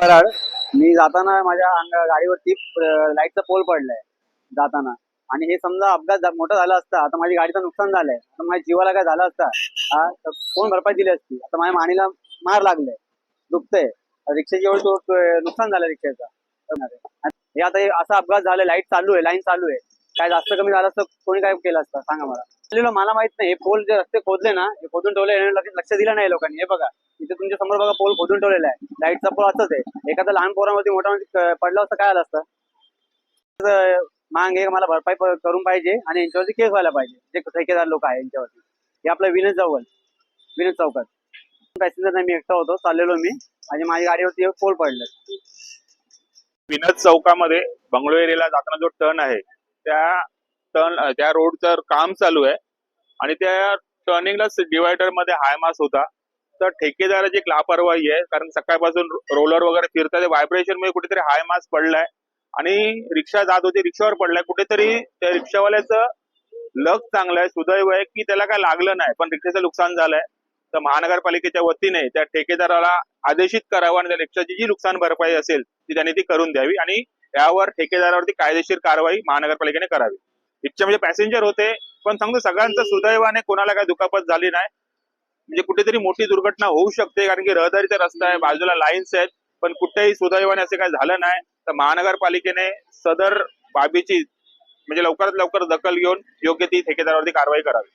कराड मी जाताना माझ्या गाडीवरती लाईटचा पोल पडलाय जाताना. आणि हे समजा अपघात मोठा झाला असता आता माझी गाडीचं नुकसान झालंय. आता माझ्या जीवाला काय झालं असता कोण भरपाई दिली असती? आता माझ्या मानेला मार लागलाय दुखतंय. रिक्षाची एवढं तो- नुकसान झालं रिक्षाचं. हे आता असा अपघात झालाय लाइट चालू आहे लाईन चालू आहे. काय जास्त कमी झालं असतं कोणी काय केलं असतं? सांगा मला. मला माहीत नाही. हे पोल जे रस्ते खोदले ना हे खोदून ठेवले लक्ष दिलं नाही लोकांनी. हे बघा इथे तुमच्यासमोर बघा पोल खोदून ठेवलेला आहे. लाईटचा पोल असंच आहे. एखादा लहान पोरामध्ये मोठा पडला पडलं असतं काय आलं असतं? मांग हे मला भरपाई करून पाहिजे आणि यांच्यावरती केस व्हायला पाहिजे. जे ठेकेदार लोक आहे यांच्यावरती. हे आपलं विनोद चौकात विनोद चौकात पॅसेंजर नाही मी एकटा होतो. चाललेलो मी. आणि माझ्या गाडीवरती एक पोल पडलं. विनोद चौकामध्ये बंगळूर एरियाला जाताना जो टर्न आहे त्या टर्न त्या रोडचं काम चालू आहे. आणि त्या टर्निंगला डिवायडरमध्ये हाय मास होता. तर ठेकेदाराची एक लापरवाही आहे. कारण सकाळपासून रोलर वगैरे फिरतात व्हायब्रेशनमध्ये कुठेतरी हाय मास पडलाय. आणि रिक्षा जात होती. रिक्षावर पडलाय. कुठेतरी त्या रिक्षावाल्याचं लक चांगलं आहे सुदैव आहे की त्याला काय लागलं नाही. पण रिक्षाचं नुकसान झालंय. तर महानगरपालिकेच्या वतीने त्या ठेकेदाराला आदेशित करावं आणि त्या रिक्षाची जी नुकसान भरपाई असेल ती त्यांनी ती करून द्यावी. आणि यावर ठेकेदारावरती कायदेशीर कारवाई महानगरपालिकेने करावी. रिक्षा म्हणजे पॅसेंजर होते. पण सांगतो सगळ्यांचं सुदैवाने कोणाला काय दुखापत झाली नाही. म्हणजे कुठेतरी मोठी दुर्घटना होऊ शकते कारण की रहदारीचा रस्ता आहे बाजूला लाईन्स आहेत. पण कुठेही सुदैवाने असे काय झालं नाही. तर महानगरपालिकेने सदर बाबीची म्हणजे लवकरात लवकर दखल घेऊन योग्य ती ठेकेदारावरती कारवाई करावी.